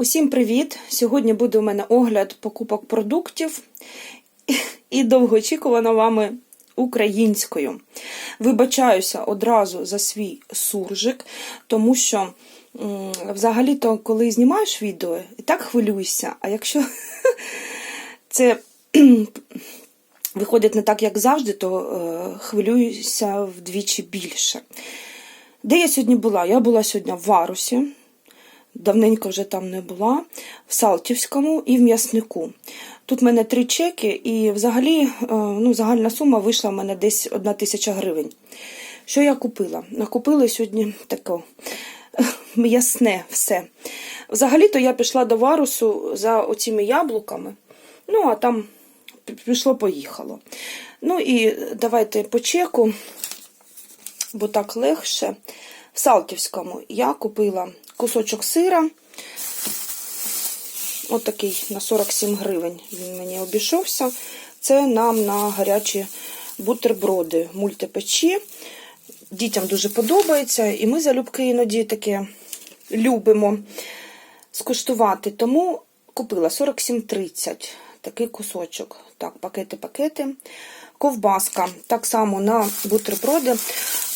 Усім привіт! Сьогодні буде у мене огляд покупок продуктів і довгоочікувано вами українською. Вибачаюся одразу за свій суржик, тому що взагалі-то, коли знімаєш відео, і так хвилююся, а якщо це виходить не так, як завжди, то е, хвилююся вдвічі більше. Де я сьогодні була? Я була сьогодні в Варусі. Давненько вже там не була, в Салтівському і в м'яснику. Тут в мене три чеки, і взагалі е, ну, загальна сума вийшла в мене десь одна тисяча гривень. Що я купила? Накупила сьогодні таке м'ясне все. Взагалі-то я пішла до Варусу за оціми яблуками, ну, а там пішло-поїхало. Ну і давайте по чеку, бо так легше. В Салтівському я купила кусочок сира. Отакий на 47 гривень він мені обійшовся. Це нам на гарячі бутерброди мультипечі. Дітям дуже подобається, і ми залюбки іноді таке любимо скуштувати. Тому купила 47,30 такий кусочок. Так, пакети-пакети. Ковбаска. Так само на бутерброди.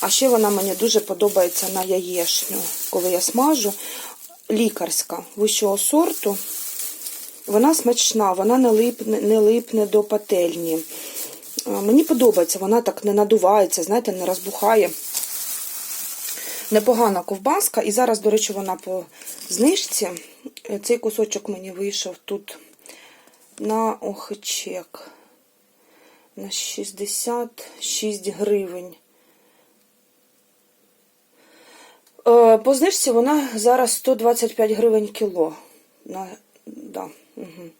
А ще вона мені дуже подобається на яєчню, коли я смажу. Лікарська вищого сорту. Вона смачна, вона не липне, не липне до пательні. Мені подобається, вона так не надувається, знаєте, не розбухає. Непогана ковбаска. І зараз, до речі, вона по знижці. Цей кусочок мені вийшов тут на охичек. На 66 гривень. По знижці вона зараз 125 гривень кіло. На, да, угу.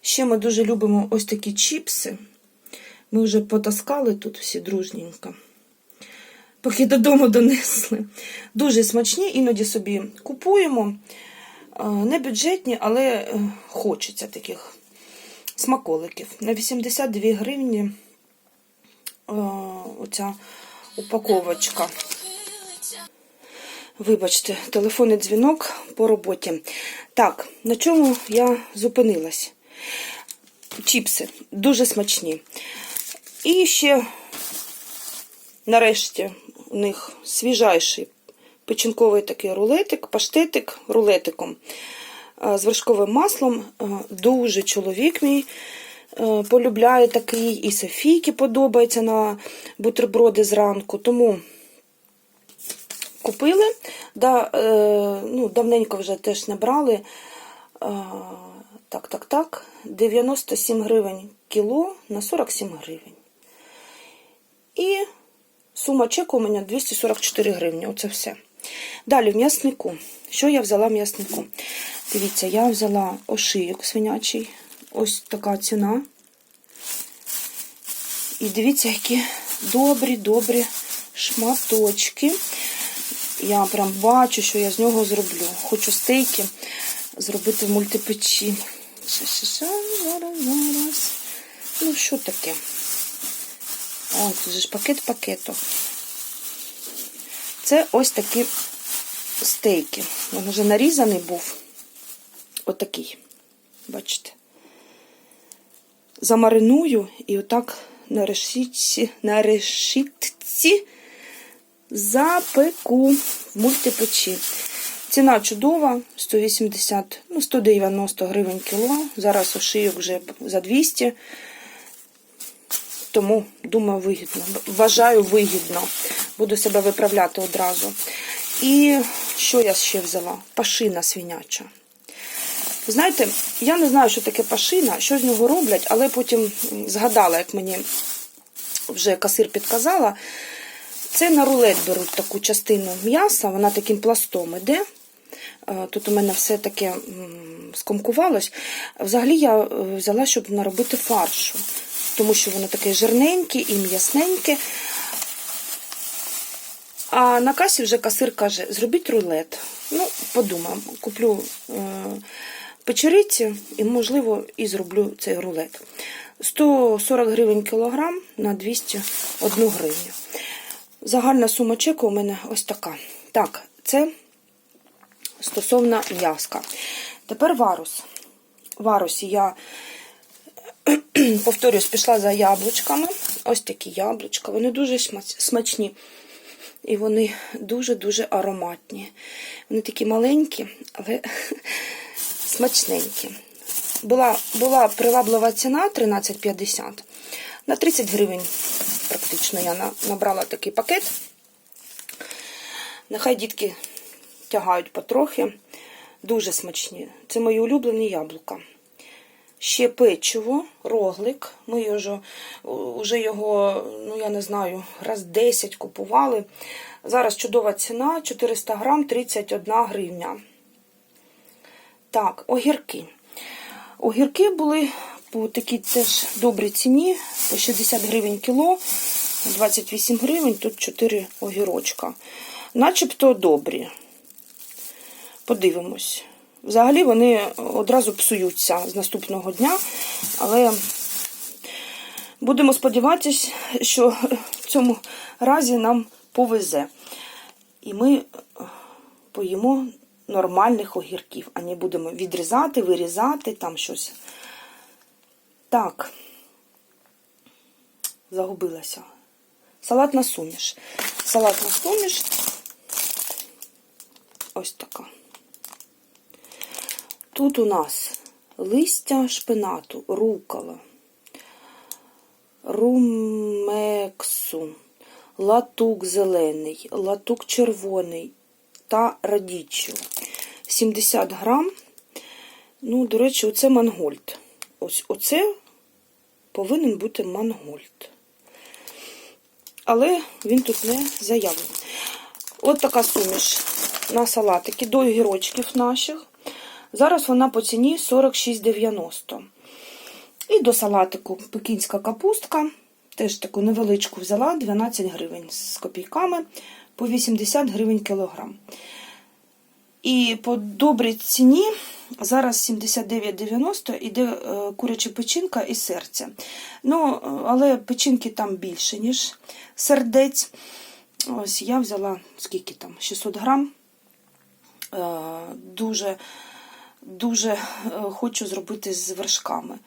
Ще ми дуже любимо ось такі чіпси. Ми вже потаскали тут всі дружненько. Поки додому донесли. Дуже смачні, іноді собі купуємо. Не бюджетні, але хочеться таких смаколиків. На 82 гривні оця упаковочка. Вибачте, телефонний дзвінок по роботі. Так, на чому я зупинилась? Чіпси дуже смачні. І ще, нарешті, у них свіжайший печінковий такий рулетик, паштетик рулетиком з вершковим маслом. Дуже чоловік мій полюбляє такий, і Софійки подобається на бутерброди зранку. Тому купили. Да, е, ну, Давненько вже теж не брали. Е, так, так, так. 97 гривень кіло на 47 гривень. І сума чеку у мене 244 гривні. Оце все. Далі в м'яснику. Що я взяла в м'яснику? Дивіться, я взяла ошийок свинячий. Ось така ціна. І дивіться, які добрі-добрі шматочки. Я прям бачу, що я з нього зроблю. Хочу стейки зробити в мультипечі. Зараз, зараз. Ну, що таке? Ой, тут же ж пакет пакету. Це ось такі стейки. Він вже нарізаний був. Отакий. Бачите? Замариную і отак на решітці, на решітці запеку в мультипечі. Ціна чудова, 180, ну, 190 гривень кіло. Зараз ошийок вже за 200. Тому, думаю, вигідно. Вважаю вигідно. Буду себе виправляти одразу. І що я ще взяла? Пашина свиняча. Знаєте, я не знаю, що таке пашина, що з нього роблять, але потім згадала, як мені вже касир підказала. Це на рулет беруть таку частину м'яса, вона таким пластом іде. Тут у мене все таке скомкувалось. Взагалі я взяла, щоб наробити фаршу, тому що воно таке жирненьке і м'ясненьке. А на касі вже касир каже, зробіть рулет. Ну, подумаємо, куплю печериці і, можливо, і зроблю цей рулет. 140 гривень кілограм на 201 гривню. Загальна сума чеку у мене ось така. Так, це стосовно м'яска. Тепер варус. Варусі я повторюсь, пішла за яблучками. Ось такі яблучка. Вони дуже смачні. І вони дуже-дуже ароматні. Вони такі маленькі, але смачненькі. Була, була приваблива ціна 13,50. На 30 гривень практично я набрала такий пакет. Нехай дітки тягають потрохи. Дуже смачні. Це мої улюблені яблука. Ще печиво, роглик. Ми його, вже його, ну я не знаю, раз 10 купували. Зараз чудова ціна 400 грам 31 гривня. Так, огірки. Огірки були по такій теж добрій ціні, по 60 гривень кіло, 28 гривень, тут 4 огірочка. Начебто добрі. Подивимось. Взагалі вони одразу псуються з наступного дня, але будемо сподіватися, що в цьому разі нам повезе. І ми поїмо нормальних огірків, а не будемо відрізати, вирізати, там щось. Так, загубилася. Салатна суміш. Салатна суміш. Ось така. Тут у нас листя шпинату, рукола, румексу, латук зелений, латук червоний та радіччю. 70 грам. Ну, до речі, оце мангольд. Ось оце повинен бути мангольд. Але він тут не заявлений. От така суміш на салатики до огірочків наших. Зараз вона по ціні 46,90. І до салатику пекінська капустка. Теж таку невеличку взяла 12 гривень з копійками по 80 гривень кілограм. І по добрій ціні зараз 79,90 іде е, куряча печінка і серце. Ну, але печінки там більше, ніж сердець. Ось я взяла скільки там? 600 грам. Е, Дуже дуже е, хочу зробити з вершками.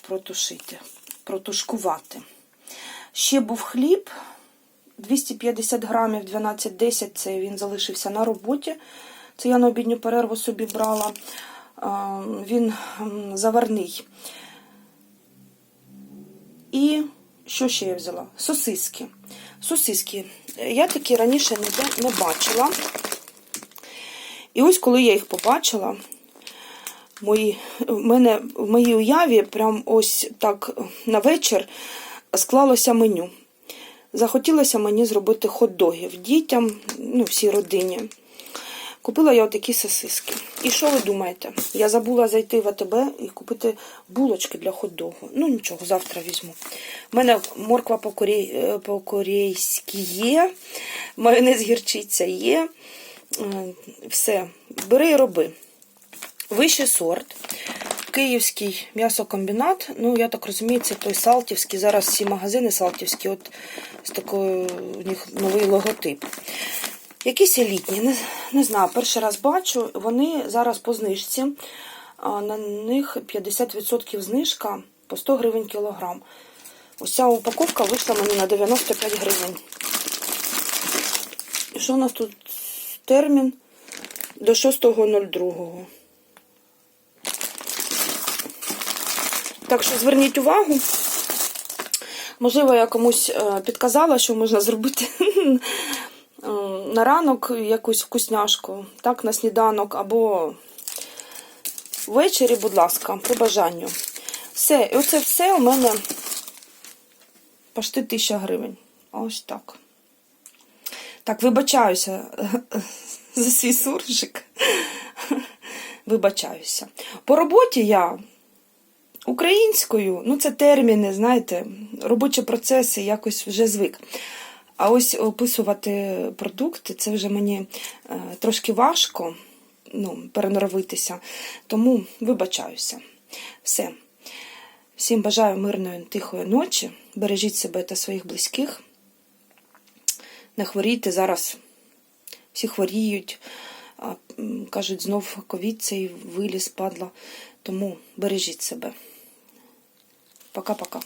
Протушити, протушкувати. Ще був хліб 250 грамів 12,10. Це він залишився на роботі. Це я на обідню перерву собі брала. Він заварний. І що ще я взяла? Сосиски. Сосиски. Я такі раніше ніде не бачила. І ось коли я їх побачила, мої, в мене в моїй уяві прям ось так на вечір склалося меню. Захотілося мені зробити хот-догів дітям, ну, всій родині. Купила я отакі сосиски. І що ви думаєте? Я забула зайти в АТБ і купити булочки для хот-догу. Ну нічого, завтра візьму. У мене морква по-корей- по-корейськи є, майонез гірчиця є. Е, Все, бери і роби. Вищий сорт. Київський м'ясокомбінат. Ну, я так розумію, це той Салтівський. Зараз всі магазини Салтівські, от з такою у них новий логотип. Якісь елітні, не, не знаю, перший раз бачу. Вони зараз по знижці. А На них 50% знижка по 100 гривень кілограм. Ця упаковка вийшла мені на 95 гривень. І що у нас тут термін? До 6.02. Так що зверніть увагу. Можливо, я комусь е, підказала, що можна зробити на ранок якусь вкусняшку, так, на сніданок, або ввечері, будь ласка, по бажанню. Все, і оце все у мене почти 1000 гривень. Ось так. Так, вибачаюся за свій суржик. Вибачаюся. По роботі я українською, ну це терміни, знаєте, робочі процеси якось вже звик. А ось описувати продукти це вже мені е, трошки важко ну, переноровитися, тому вибачаюся. Все. Всім бажаю мирної, тихої ночі. Бережіть себе та своїх близьких. Не хворійте зараз. Всі хворіють. Кажуть, знов ковід цей виліз, падла. Тому бережіть себе. Пока-пока.